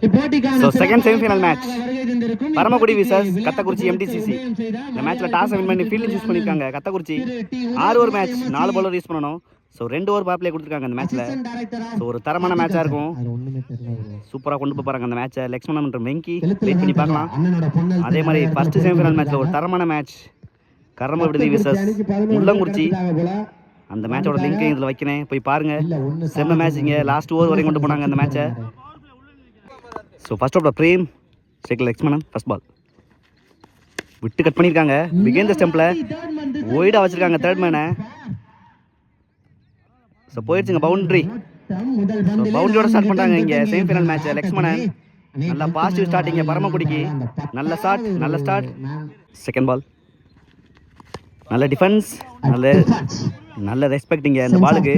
So, second semi-final match. Paramakudi versus Kathakurichi MDCC இந்த மேட்ச்ல toss win பண்ணி fielding choose பண்ணிருக்காங்க. கத்தக்குறிச்சி ஆறு ஓவர் மேட்ச் நாலு பவுலர் யூஸ் பண்ணணும். ஸோ ரெண்டு ஓவர் பாப்ளே கொடுத்துருக்காங்க இந்த மேட்ச்ல ஸோ ஒரு தரமான மேட்சா இருக்கும். சூப்பராக கொண்டு போய் போறாங்க அந்த மேட்சை லக்ஷ்மணன் மற்றும் வெங்கி வெயிட் பண்ணி பார்க்கலாம். அதே மாதிரி ஃபர்ஸ்ட் செமிஃபைனல் மேட்ச்ல ஒரு தரமான மேட்ச் கரம விடுதி விசஸ் முள்ளங்குறிச்சி அந்த மேட்சோட லிங்க் இதில் வைக்கிறேன். போய் பாருங்க. செம்ம மேட்ச் இங்கே லாஸ்ட் ஓவர் வரையும் கொண்டு போனாங்க அந்த மேட்சை so first of Prem second Lakshmanan first ball விட்டு கட் பண்ணியிருக்காங்க. பிகேந்த ஸ்டெம்பில் ஒய்டாக வச்சுருக்காங்க தேர்ட் மேனை ஸோ போயிடுச்சுங்க பவுண்ட்ரி ஸோ பவுண்டரியோட ஸ்டார்ட் பண்ணுறாங்க இங்கே. செமிஃபைனல் மேட்ச் லக்ஷ்மணன் நல்ல பாசிட்டிவ் ஸ்டார்டிங்க பரமக்குடிக்கு. நல்ல ஸ்டார்ட் நல்ல ஸ்டார்ட் செகண்ட் பால் நல்ல டிஃபென்ஸ் நல்ல நல்ல ரெஸ்பெக்ட் இங்கே இந்த பாலுக்கு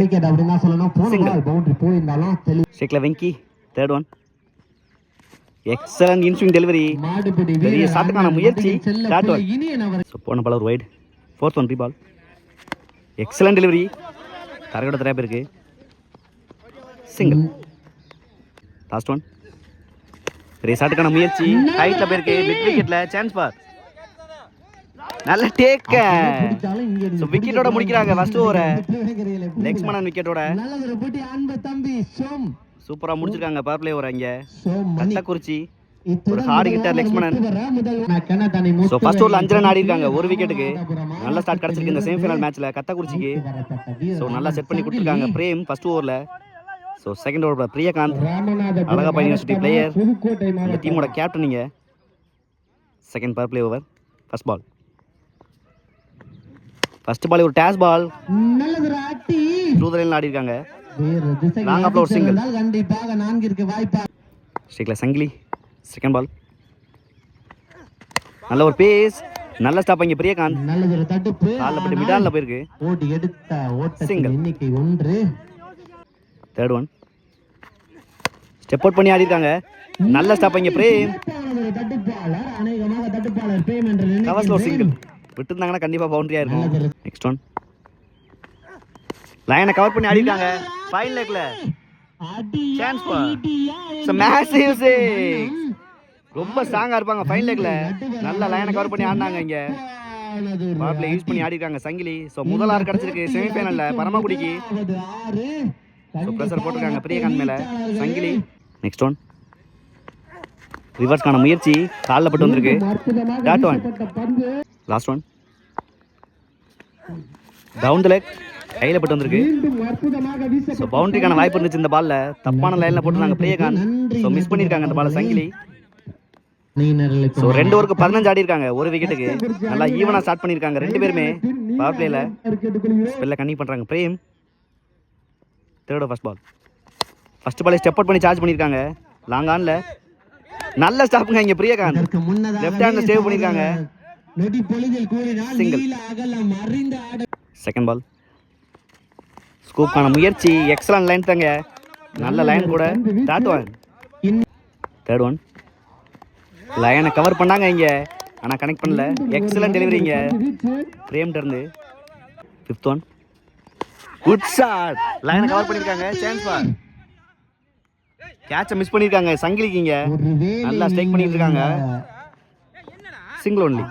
ஷேக்ல Venki third one excellent inswing delivery பெரிய ஷாட்டுக்கான முயற்சி. ஒன் ஸோ போன பால் ஒரு wide fourth one ball excellent delivery தரையோட தரையா பேருக்கு சிங்கிள் லாஸ்ட் ஒன் பெரிய ஷாட்டுக்கான முயற்சி. ஹைட்ல போயிருக்கு. மிட் விக்கெட்ல சான்ஸ் பார். நல்ல டேக்க ஸோ விக்கெட்டோட முடிக்கிறாங்க. ஃபர்ஸ்ட் ஓவரை லெக்ஸ்மனன் விக்கெட்டோட சூப்பரா முடிச்சிருக்காங்க பவர் பிளே ஓவர் இங்க கத்தக்குறிச்சி ஒரு hard hitter Lakshmanan so first ஓவரில் அஞ்சு ரன் ஆடி இருக்காங்க ஒரு விக்கெட்டுக்கு நல்ல ஸ்டார்ட் கிடச்சிருக்கு இந்த செமிஃபைனல் மேட்ச்ல கத்தக்குறிச்சிக்கு ஸோ நல்லா செட் பண்ணி கொடுத்துருக்காங்க பிரேம் ஃபர்ஸ்ட் ஓவரில் ஸோ செகண்ட் ஓவரில் பிரியகாந்த் அழகப்பா யூனிவர்சிட்டி பிளேயர் இந்த டீமோட கேப்டன் நீங்க. Second power play over first ball first ball ஒரு டேஸ் பால் த்ரூதலையில் ஆடி இருக்காங்க. ஒரு single. கண்டிப்பாக நான்கிற்கு வாய்ப்பா ஸ்ட்ரைக்கில் சங்கிலி செகண்ட் பால் நல்ல ஒரு பேஸ் நல்ல ஸ்டாப் இங்கே பிரியகாந்த். நல்லது ஒரு தடுப்பு. காலில் மிடாலில் போயிருக்கு. ஓடி எடுத்த ஓட்டத்தின். எண்ணிக்கை ஒன்று. தேர்ட் ஒன் ஸ்டெப் அவுட் பண்ணி ஆடி இருக்காங்க நல்ல ஸ்டாப் இங்கே பிரேம். தடுப்பாளர் அநேகமாக தடுப்பாளர் பிரேம் என்று நினைக்கின்றேன். விட்டுருந்தாங்கன்னா கண்டிப்பாக பவுண்டரியாக நல்லது இருக்கும். நெக்ஸ்ட் ஒன் லைனை கவர் பண்ணி ஆடிட்டாங்க ஃபைன் லெக்ல சான்ஸ் Chance பா. இடியா ரொம்ப ஸ்ட்ராங்கா இருப்பாங்க ஃபைன் லெக்ல நல்ல லைனை கவர் பண்ணி ஆடினாங்க இங்க. பாப்ல யூஸ் பண்ணி ஆடி இருக்காங்க சங்கிலி. ஸோ முதல் ஆறு கிடைச்சிருக்கு. செமிஃபைனல்ல பரமக்குடிக்கு. அதாவது ஆறு ஸோ ப்ரெஷர் போட்டிருக்காங்க பிரியகாந்த் மேல. சங்கிலி. நெக்ஸ்ட் ஒன் ரிவர்ஸ்க்கான முயற்சி. காலில் பட்டு வந்திருக்கு. Dot one last one down the leg கையில் பட்டு வந்திருக்கு. ஸோ பவுண்டரிக்கான வாய்ப்பு இருந்துச்சு இந்த பால்ல தப்பான லைன்ல போட்டுருந்தாங்க பிரியகாந்த் ஸோ மிஸ் பண்ணியிருக்காங்க இந்த பால சங்கிலி. ஸோ ரெண்டு ஓவருக்கு பதினஞ்சு ஆடி இருக்காங்க. ஒரு விக்கெட்டுக்கு நல்லா ஈவனா ஸ்டார்ட் பண்ணியிருக்காங்க ரெண்டு பேருமே. பவர் கேட்டுக்கொள்கிறேன் ஸ்பெல்ல கன்னி பண்றாங்க. Prem. Third first ball first ball step out பண்ணி சார்ஜ் பண்ணியிருக்காங்க. லாங் ஆன்ல நல்ல ஸ்டாப்புங்க இங்க பிரியகாந்த் லெஃப்ட் ஹேண்ட்ல சேவ் பண்ணியிருக்காங்க. ஆட செகண்ட் பால் ஸ்கூப்பான முயற்சி எக்ஸலன் லைன் தாங்க. நல்ல லைன் கூட. டாட் ஒன் தேர்ட் ஒன் லைனை கவர் பண்ணாங்க இங்கே. ஆனால் கனெக்ட் பண்ணல. எக்ஸலன்ட் டெலிவரிங்க இங்க. வீச்சு ஃபிஃப்த் ஒன் குட் ஷாட் லைனை கவர் பண்ணியிருக்காங்க சான்ஸ் பார். கேட்சை மிஸ் பண்ணியிருக்காங்க சங்கிலிக்கிங்க நல்லா ஸ்ட்ரைக் பண்ணிட்டு இருக்காங்க. Single only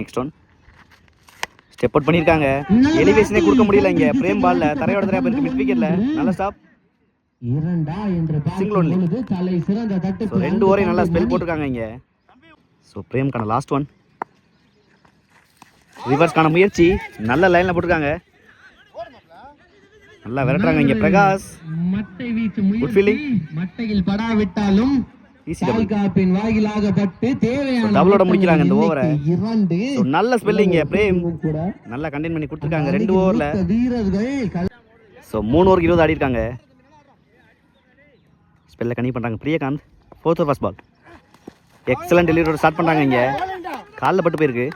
next one step out பண்ணிருக்காங்க எலிவேஷனே கொடுக்க முடியல இங்க. பிரேம் பால்ல தரையோட தரையா போயிருக்கு. மிட் விக்கெட்ல நல்ல ஸ்டாப் ரெண்டு ஓவரையும் நல்லா ஸ்பெல் போட்டிருக்காங்க இங்க. ஸோ பிரேம்கான லாஸ்ட் ஒன் ரிவர்ஸ்க்கான முயற்சி. நல்ல லைன்ல போட்டிருக்காங்க. நல்லா விரட்டுறாங்க இங்க பிரகாஷ். மட்டை வீச்சு Good முயற்சி. feeling. மட்டையில் படாவிட்டாலும் ஈஸி டபுள் பால்காப்பின் வாயிலாக பட்டு தேவையான ஓட்டங்களின் முடிக்கிறாங்க இந்த ஸோ நல்ல ஸ்பெல்லிங்க பிரேம். நல்லா கண்டெயின் பண்ணி கொடுத்துருக்காங்க. ரெண்டு ஓவரில். வீரர்கள் ஸோ மூணு ஓவருக்கு இருபது ஆடி இருக்காங்க. ஸ்பெல்ல கனி பண்ணுறாங்க Priyakanth fourth first ball excellent டெலிவரியோட start பண்ணுறாங்க இங்கே. காலில் பட்டு போயிருக்கு.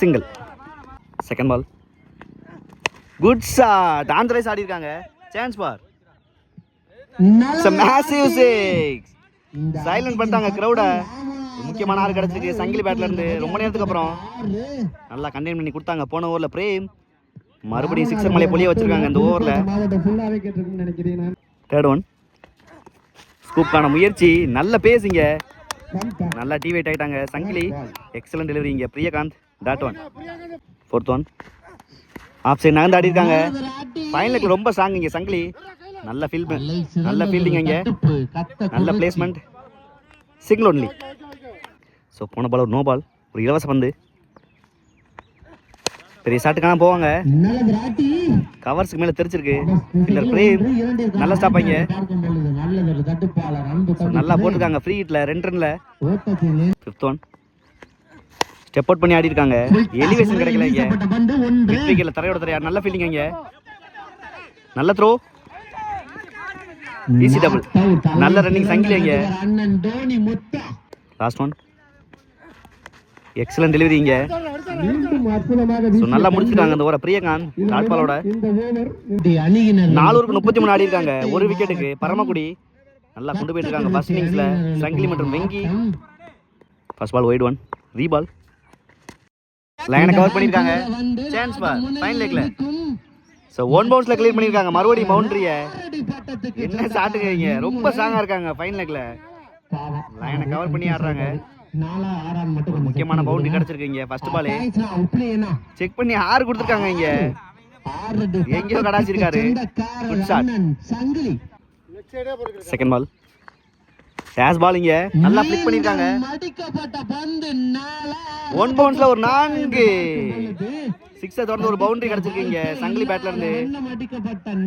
Single second ball good shot on rise ஆடி இருக்காங்க. சான்ஸ் பார் மேசிவ் சிக்ஸ் சைலண்ட் பண்ணிட்டாங்க க்ரௌட முக்கியமான ஆறு கிடச்சிருக்கு சங்கிலி பேட்ல இருந்து ரொம்ப நேரத்துக்கு அப்புறம். நல்லா கண்டெயின் பண்ணி கொடுத்தாங்க போன ஓவரில் பிரேம். மறுபடியும் சிக்ஸர் மலையை பொழிய வச்சிருக்காங்க இந்த ஓவரில். தேர்ட் ஒன் ஸ்கூப்கான முயற்சி நல்ல பேசுங்க நல்லா டிவைட் ஆயிட்டாங்க சங்கிலி. எக்ஸலன்ட் டெலிவரி இங்க Priyakanth. Dot one fourth one off side நகர்ந்து ஆடி இருக்காங்க ஃபைனலுக்கு ரொம்ப ஸ்ட்ராங் இங்க சங்கிலி. நல்ல ஃபீல் நல்ல ஃபீல்டிங் இங்க நல்ல பிளேஸ்மெண்ட் சிங்கிள் ஒன்லி ஸோ போன பால் ஒரு நோ பால் ஒரு இலவச பந்து. பெரிய ஷாட்டுக்கான போவாங்க. கவர்ஸ்க்கு மேலே தெரிச்சிருக்கு. இல்லர் பிரேம் நல்லா ஸ்டாப் ஆகிங்க பார்க்கும் பொழுது நல்லது ஒரு தட்டுப்பாளர். அன்பு தம்பி நல்லா போட்டிருக்காங்க. ஃப்ரீ ஹிட்ல ரெண்டு ரன்ல ஃபிஃப்த் ஒன் ஸ்டெப் அவுட் பண்ணி ஆடி இருக்காங்க எலிவேஷன் கிடைக்கல இங்க. தரையோட தரையா நல்ல ஃபீல்டிங் இங்க. நல்ல த்ரோ ஈஸி டபுள் நல்ல ரன்னிங் சங்கிலி இங்க. அண்ணன் தோனி முத்தா. லாஸ்ட் ஒன் எக்ஸலன்ட் டெலிவரி இங்க. நல்லா முடிச்சிருக்காங்க இந்த ஓர பிரியகாந்த் டாட் பாலோட இந்த ஓவர் இந்த அணியினர். நானூறுக்கு முப்பத்தி மூணு ஆடி இருக்காங்க. ஒரு விக்கெட்டுக்கு பரமக்குடி. நல்லா கொண்டு போயிட்டு இருக்காங்க. ஃபர்ஸ்ட் இன்னிங்ஸ்ல சங்கிலி மற்றும் Venki. First ball wide one reball லைனை கவர் பண்ணிருக்காங்க. சான்ஸ் பால் ஃபைன் லேக்ல ஸோ ஒன் பவுன்ஸ்ல கிளியர் பண்ணிருக்காங்க. மறுபடியும் பவுண்டரிய என்ன சாட்டுங்க ரொம்ப ஸ்ட்ராங்கா இருக்காங்க ஃபைன் லெக்ல லைனை கவர் பண்ணி ஆடுறாங்க. முக்கியமான பவுண்டரி கிடச்சிருக்கீங்க ஃபர்ஸ்ட் பாலே செக் பண்ணி ஆறு கொடுத்துருக்காங்க இங்க. எங்கேயோ கடாச்சிருக்காரு. செகண்ட் பால் டேஸ் பால் இங்க. நல்லா பிளிக் பண்ணிருக்காங்க. ஒன் பவுன்ஸ்ல ஒரு நான்கு. சிக்ஸை தொடர்ந்து ஒரு பவுண்டரி கிடச்சிருக்கீங்க. சங்கிலி பேட்ல இருந்து.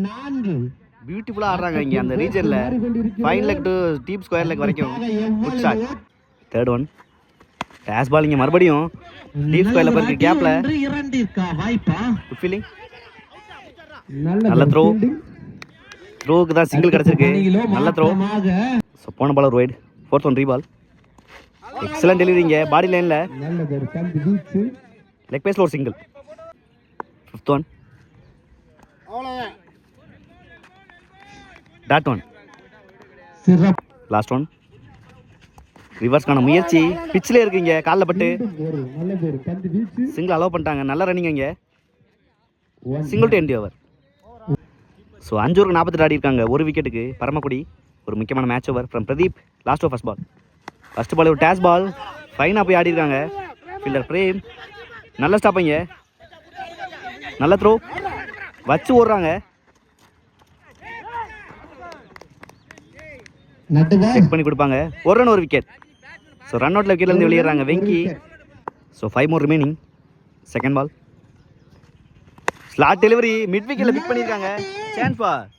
நான்கு ஆடுறாங்க இங்கே அந்த ரீஜனில் fine leg to deep square leg வரைக்கும். Good shot third one days ball இங்கே மறுபடியும். டீப் ஸ்கொயர்ல பார்த்து கேப்பில் குட் ஃபீலிங் நல்ல த்ரோ த்ரோவுக்கு தான் சிங்கிள் கிடச்சிருக்கு. நல்ல த்ரோ ஸோ போன பால் ஒரு wide fourth one reball excellent delivery இங்கே. பாடி லைனில் லெக் பேஸில் ஒரு single fifth one dot one last one ரிவர்ஸ்க்கான முயற்சி. பிச்சில் இருக்குங்க. காலில் பட்டு. சிங்கிள் அலோவ் பண்ணிட்டாங்க. நல்ல ரன்னிங் இங்கே. Single to end the over so அஞ்சு ஓவருக்கு நாற்பத்தெட்டு ஆடி இருக்காங்க. ஒரு விக்கெட்டுக்கு பரமக்குடி. ஒரு முக்கியமான match over from Pradeep last over first ball first ball ஒரு டேஸ் பால் ஃபைனாக போய் ஆடி இருக்காங்க ஃபீல்டர் பிரேம் நல்ல ஸ்டாப்பிங்க நல்ல த்ரோ வச்சு ஓடுறாங்க. செக் பண்ணி கொடுப்பாங்க. ஒரு ரன் ஒரு விக்கெட் ஸோ ரன் அவுட்ல விக்கெட்லேருந்து வெளியேறாங்க. Venki. So five more remaining second ball slot delivery mid விக்கெட்ல pick பண்ணியிருக்காங்க. சான்ஸ் பார்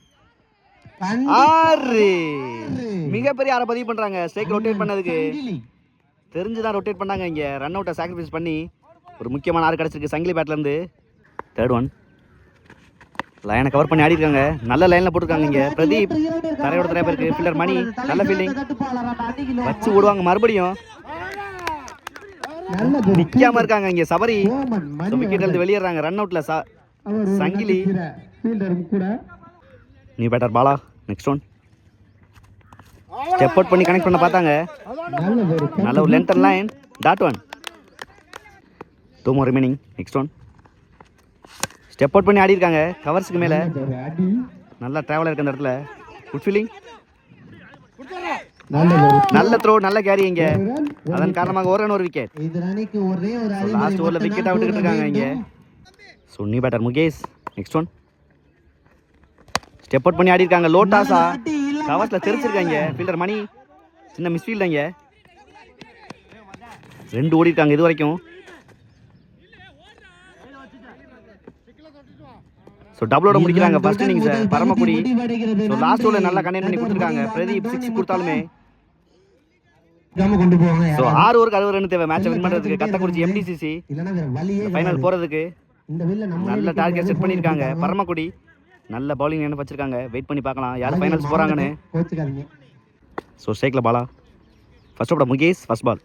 ஆறு. மிகப்பெரிய ஆறை பதிவு பண்றாங்க. ஸ்ட்ரைக் ரொட்டேட் பண்ணதுக்கு. தெரிஞ்சு தான் ரொட்டேட் பண்ணாங்க இங்க. ரன் அவுட்டை சாக்ரிஃபைஸ் பண்ணி ஒரு முக்கியமான ஆறு கிடச்சிருக்கு. சங்கிலி பேட்ல இருந்து. தேர்ட் ஒன் லைனை கவர் பண்ணி ஆடி இருக்காங்க நல்ல லைனில் போட்டிருக்காங்க இங்கே. பிரதீப் தரையோட தரையா பேருக்கு ஃபீல்டர் மணி நல்ல ஃபீல்டிங் வச்சு விடுவாங்க மறுபடியும். நிற்காம இருக்காங்க இங்கே சபரி. ஓமன் விக்கெட்ல இருந்து வெளியேறாங்க. Run அவுட்ல Sangili. New batter Bala next one step out பண்ணி கனெக்ட் பண்ண பார்த்தாங்க. நல்ல ஒரு length line dot one two more remaining next one step out பண்ணி ஆடி இருக்காங்க கவர்ஸ்க்கு மேலே. நல்லா ட்ராவல் இருக்கு அந்த இடத்துல. குட் ஃபீலிங் நல்ல த்ரோ நல்ல கேரி இங்க. அதன் காரணமாக ஒரு ரன் ஒரு விக்கெட் லாஸ்ட் ஓவரில் மட்டும்தான் விக்கெட் விட்டுக்கிட்டு இருக்காங்க இங்கே. New batter Mukesh next one step out பண்ணி ஆடி இருக்காங்க லோட்டாஸா கவர்ஸில் தெரிச்சிருக்காங்க. ஃபீல்டர் மணி சின்ன மிஸ்ஃபீல்ட் இங்க. ரெண்டு ஓடி இருக்காங்க இது வரைக்கும். ஸோ டபுளோட முடிக்கிறாங்க first innings Paramakudi. So last ஓவரில் நல்லா கண்டெயின் பண்ணி கொடுத்துருக்காங்க. பிரதீப் சிக்ஸ் கொடுத்தாலுமே. ஸோ. ஆறு ஓவருக்கு அறுபது ரன் தேவை. மேட்சை வின் பண்ணுறதுக்கு கத்தக்குறிச்சி எம்டிசிசி ஃபைனல் போகிறதுக்கு நல்ல டார்கெட் செட் பண்ணியிருக்காங்க. பரமக்குடி நல்ல பவுலிங் என்ன வச்சிருக்காங்க. வெயிட் பண்ணி பார்க்கலாம். யார் ஃபைனல்ஸ் போகிறாங்கன்னு ஸோ ஸ்ட்ரைக்கில் பாலா ஃபர்ஸ்ட் ஓட முகேஷ் ஃபர்ஸ்ட் பால்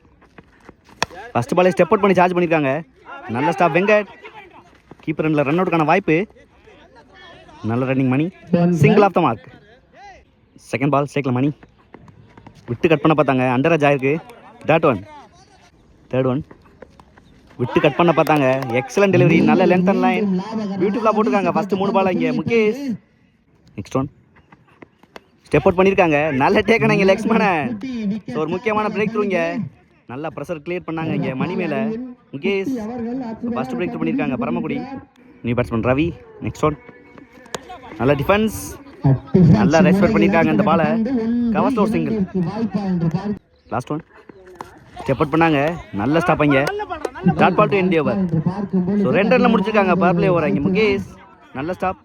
ஃபர்ஸ்ட் பாலே ஸ்டெப் அவுட் பண்ணி சார்ஜ் பண்ணியிருக்காங்க நல்ல ஸ்டாப் வெங்கட். கீப்பர் ரன்ல ரன் அவுட்டுக்கான வாய்ப்பு. நல்ல running Mani. Single off the mark second ball ஸ்ட்ரைக்கில் மணி விட்டு கட் பண்ண பார்த்தாங்க. அண்டராஜ் ஆயிருக்கு. டாட் ஒன் தேர்ட் ஒன் விட்டு கட் பண்ண பார்த்தாங்க. எக்ஸலன்ட் டெலிவரி நல்ல லென்த் அண்ட் லைன் பியூட்டிஃபுல்லாக போட்டிருக்காங்க. ஃபர்ஸ்ட் மூணு பால் இங்கே Mukesh. Next one step out பண்ணியிருக்காங்க நல்ல டேக்கன் இங்கே லெக்ஸ்மேனை ஒரு முக்கியமான பிரேக் த்ரூ இங்கே. நல்லா ப்ரெஷர் கிளியர் பண்ணாங்க இங்கே மணி மேலே. முகேஷ் ஃபர்ஸ்ட் பிரேக் பண்ணியிருக்காங்க. Paramakudi. New batsman Ravi next one நல்ல டிஃபென்ஸ் நல்லா ரெஸ்பெக்ட் பண்ணியிருக்காங்க இந்த பாலை. கவர் ஒரு single last one step out பண்ணாங்க. நல்ல ஸ்டாப் இங்கே. Dot ball to end over so ரெண்டு ரன்ல முடிச்சிருக்காங்க. பவர் பிளே ஓவர் இங்கே. முகேஷ் நல்ல ஸ்டாப்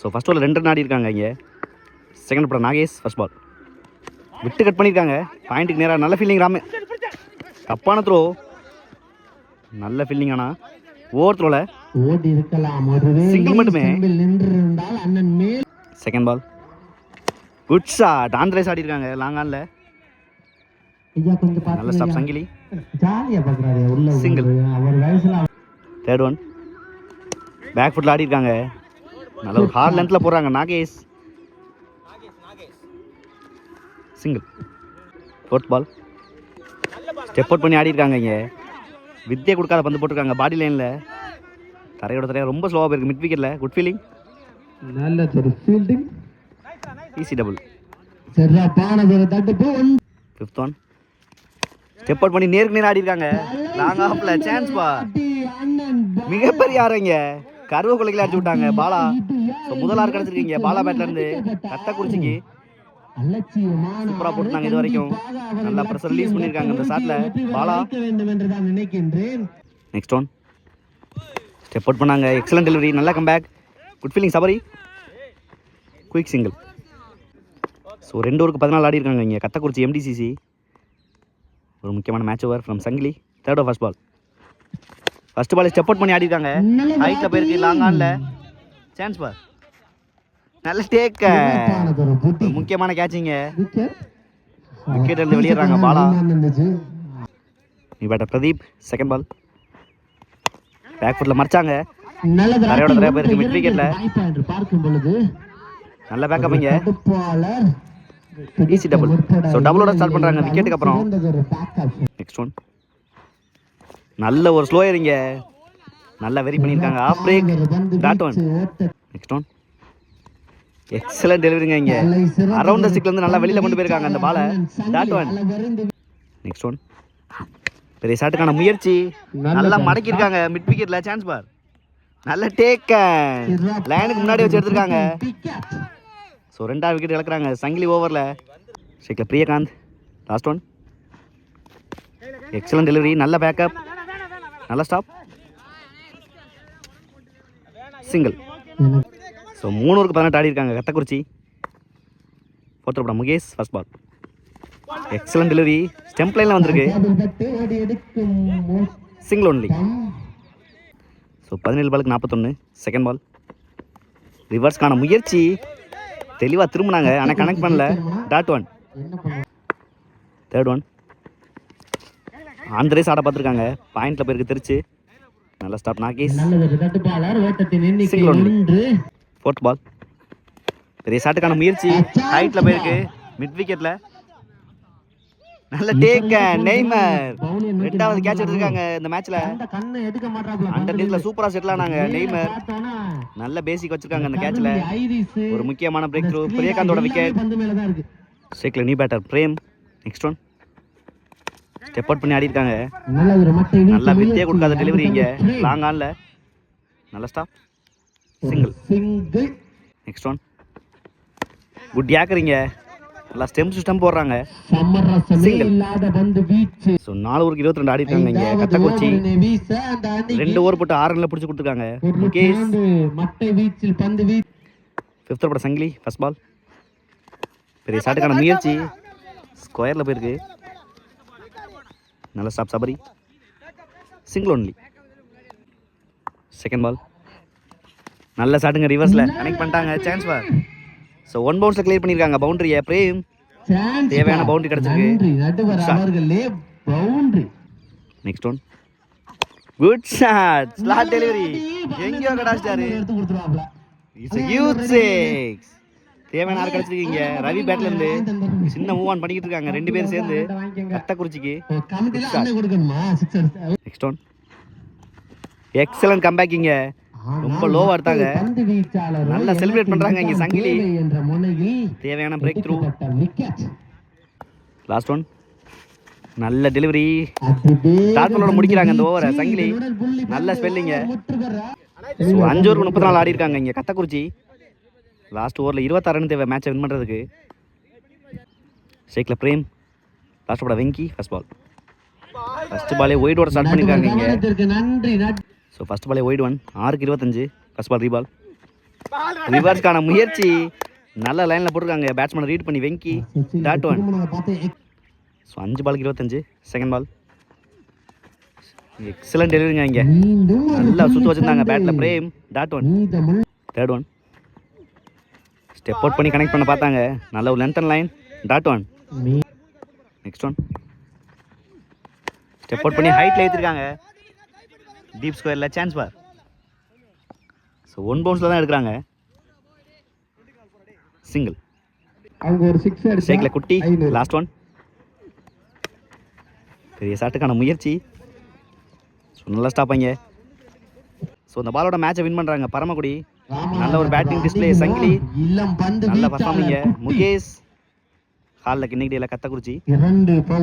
ஸோ ஃபர்ஸ்ட் பால் ரெண்டு ரன் ஆடி இருக்காங்க இங்கே. செகண்ட் படம் நாகேஷ் ஃபர்ஸ்ட் பால் விட்டு கட் பண்ணியிருக்காங்க. பாயிண்ட்டுக்கு நேராக நல்ல ஃபீல்டிங் ராமே. தப்பான த்ரோ நல்ல ஃபீல்டிங் ஆனால் ஓவர் ஓடி இருக்கலாம். Single மட்டுமே. நின்றிருந்தால் அண்ணன் மேல். Second ball good shot Andres ஆடி இருக்காங்க லாங் ஆனில் நல்ல ஸ்டாப் சங்கிலி. ஜாலியா பாக்குறாரு உள்ள. ஒரு- அவர் வயசுல தேர்ட் ஒன் பேக் ஃபுட்டில் ஆடி இருக்காங்க நல்ல ஒரு ஹார்ட் லென்த்தில் போடுறாங்க Nagesh. Single fourth ball step out பண்ணி ஆடி இருக்காங்க இங்கே. வித்தியை கொடுக்காத பந்து போட்டிருக்காங்க. பாடி லைனில் தரையோட தரையா ரொம்ப ஸ்லோவாக போயிருக்கு. மிட் விக்கெட்டில் குட் ஃபீலிங் நல்ல fielding easy double fifth one. Step out பண்ணி நேருக்கு நேரம் ஆடி இருக்காங்க. லாங் ஆஃப்ல சான்ஸ் பா. மிகப்பெரிய ஆரங்க கருவ கொலைகளை அடிச்சு விட்டாங்க. பாலா. முதல் ஆறு கிடச்சிருக்கீங்க. பாலா பேட்ல இருந்து. கத்தக்குறிச்சிக்கு அலட்சியமான சூப்பரா போட்டுனாங்க இது வரைக்கும். நல்லா ப்ரெஷர் ரிலீஸ் பண்ணியிருக்காங்க இந்த ஷாட்ல பாலா. வைக்க வேண்டும் என்று தான் நினைக்கின்றேன். நெக்ஸ்ட் ஒன் ஸ்டெப் அவுட் பண்ணாங்க. எக்ஸலன்ட் டெலிவரி நல்ல comeback good feeling Sabari. Quick single so ரெண்டு ஓவருக்கு பதினாலு ஆடி இருக்காங்க இங்கே. கத்தக்குறிச்சி எம்டிசிசி ஒரு முக்கியமான match over from Sangili. Third over first ball first ball step out பண்ணி ஆடி இருக்காங்க. ஹைட்டில் போயிருக்கு. லாங் ஆனில். சான்ஸ் பார் நல்ல டேக் சிறப்பானது ஒரு புட்டி முக்கியமான கேட்சிங்க விக்கெட். இருந்து வெளியேறாங்க Bala. New batter Pradeep second ball back ஃபுட்டில் மறைச்சாங்க. நல்லது தரையோட தரையா போயிருக்கு mid wicket ல. வாய்ப்பா என்று பார்க்கும் பொழுது நல்ல பேக்கப் இங்க. ஈஸி டபுள் ஸோ டபுளோட ஸ்டார்ட் பண்ணுறாங்க விக்கெட்டுக்கு அப்புறம். நெக்ஸ்ட் ஒன் நல்ல ஒரு ஸ்லோயர் இங்க. நல்லா வெரி பண்ணியிருக்காங்க. Off break dot one next one excellent டெலிவரிங்க இங்க. அரௌண்ட் த இருந்து நல்லா வெளியில கொண்டு போயிருக்காங்க அந்த பாலை. டாட் ஒன் நெக்ஸ்ட் ஒன் பெரிய ஷாட்டுக்கான முயற்சி. நல்லா மடக்கியிருக்காங்க. மிட் விக்கெட்ல சான்ஸ் பார். நல்ல டேக் லைனுக்கு முன்னாடி வச்சு எடுத்திருக்காங்க. ஸோ ரெண்டாவது விக்கெட் இழக்கிறாங்க. சங்கிலி ஓவரில் ஷேக்கில் Priyakanth. Last one excellent delivery நல்ல பேக்கப் நல்ல ஸ்டாப் சிங்கிள் ஸோ மூணு ஓவருக்கு பதினெட்டு ஆடி இருக்காங்க. கத்தக்குறிச்சி படம். Mukesh first ball excellent delivery stump லைனில் வந்திருக்கு. சிங்கிள் ஒன்லி ஸோ பதினேழு பாலுக்கு நாற்பத்தொன்று செகண்ட் பால் ரிவர்ஸ்க்கான முயற்சி. தெளிவாக திரும்பினாங்க. ஆனால் கனெக்ட் பண்ணல. Dot one third one Andres ஆட பார்த்துருக்காங்க. பாயிண்ட்ல போயிருக்கு திருச்சு. நல்ல ஸ்டாப் நாகேஷ். நல்லது ஒரு ஃபோர்த் பால் பெரிய ஷாட்டுக்கான முயற்சி. ஹைட்ல போயிருக்கு. மிட் விக்கெட்ல நல்ல டேக் நெய்மர் ரெண்டாவது கேட்ச் எடுத்திருக்காங்க இந்த மேட்ச்ல அந்த கண்ணை எடுக்க மாட்டாப்ல அந்த டீம்ல சூப்பரா செட்டில் ஆனாங்க நெய்மர் நல்ல பேசிக் வச்சிருக்காங்க இந்த கேட்ச்ல ஒரு முக்கியமான பிரேக் த்ரூ பிரியகாந்தோட wicket ஷேக்ல new batter Prem next one step out பண்ணி ஆடி இருக்காங்க நல்ல வித்தியே. கொடுக்காத டெலிவரி இங்க. லாங் ஆன்ல. நல்ல stop single single next one good யாக்கரிங்க நல்லா ஸ்டெம் ஸ்டெம் போடுறாங்க. ஸோ நாலு ஊருக்கு இருபத்தி ரெண்டு ஆடி இருக்காங்க இங்க. அணிக்கு ரெண்டு ஓவர் போட்டு ஆறு ரன்ல பிடிச்சி கொடுத்துருக்காங்க. ஃபிஃப்த் பட சங்கிலி ஃபர்ஸ்ட் பால் பெரிய ஷாட்டுக்கான முயற்சி. ஸ்கொயரில் போயிருக்கு. நல்ல stop Sabari. Single only second ball நல்ல ஷாட்டுங்க ரிவர்ஸில் கனெக்ட் பண்ணிட்டாங்க. சான்ஸ் பார் ஸோ ஒன் பவுன்ஸில் கிளியர் பண்ணியிருக்காங்க பவுண்டரியை பிரேம் தேவையான boundary கிடைச்சிருக்கு. Boundary next one good shot slot delivery எங்கேயோ கடாச்சிட்டாரு. இட்ஸ் ஹியூஜ் சிக்ஸ் தேவையான ஆள் கிடைச்சிருக்கீங்க ரவி பேட்ல இருந்து சின்ன மூவ் ஆன் பண்ணிக்கிட்டு இருக்காங்க. ரெண்டு பேரும் சேர்ந்து கத்தக்குறிச்சிக்கு நெக்ஸ்ட் ஒன் எக்ஸலன்ட் கம்பேக்கிங்க ரொம்ப லோவா எடுத்தாங்க. நல்லா celebrate பண்றாங்க இங்க சங்கிலி. தேவையான பிரேக் த்ரூ. லாஸ்ட் ஒன் நல்ல டெலிவரி டார்பனோட முடிக்கிறாங்க இந்த ஓவரை சங்கிலி நல்ல ஸ்பெல்லிங்க. ஸோ அஞ்சு ஓவருக்கு முப்பத்தி நாலு ஆடி இருக்காங்க இங்கே கத்தக்குறிச்சி. லாஸ்ட் ஓவரில் இருபத்தாறு ரன் தேவை மேட்சை வின் பண்ணுறதுக்கு ஷேக்கில் பிரேம். லாஸ்ட் போட வெங்கி ஃபர்ஸ்ட் பால் ஃபர்ஸ்ட் பாலே ஒயிட் ஓட ஸ்டார்ட் பண்ணியிருக்காங்க இங்கே. ஸோ ஃபஸ்ட் பாலே ஒயிட் ஒன் ஆறுக்கு இருபத்தஞ்சு. ஃபர்ஸ்ட் பால் ரீபால் ரிவர்ஸ்க்கான முயற்சி. நல்ல லைனில் போட்டிருக்காங்க. பேட்ஸ்மேனை ரீட் பண்ணி வெங்கி. டாட் ஒன் ஸோ அஞ்சு பாலுக்கு இருபத்தஞ்சு. செகண்ட் பால் எக்ஸலண்ட் டெலிவரிங்க இங்கே. நல்லா சுற்று வச்சுருந்தாங்க. வச்சிருந்தாங்க battle Prem dot one third one step out பண்ணி கனெக்ட் பண்ண பார்த்தாங்க. நல்ல ஒரு length line dot one next one step out பண்ணி ஹைட்டில் ஏற்றிருக்காங்க டீப் ஸ்கொயரில் சான்ஸ் பார் ஸோ ஒன் பவுன்ஸில் தான் எடுக்கிறாங்க. சிங்கிள் ஷேக்கில் குட்டி. லாஸ்ட் ஒன் பெரிய ஷாட்டுக்கான முயற்சி. ஸோ நல்லா ஸ்டாப்பாங்க ஸோ இந்த பாலோட மேட்சை வின் பண்ணுறாங்க பரமக்குடி. நல்ல ஒரு batting display, சங்கிலி. நல்ல பர்ஃபார்மிங்க. முகேஷ். ஹாலில் கிண்ணிக்கிட்டே கத்தக்குறிச்சி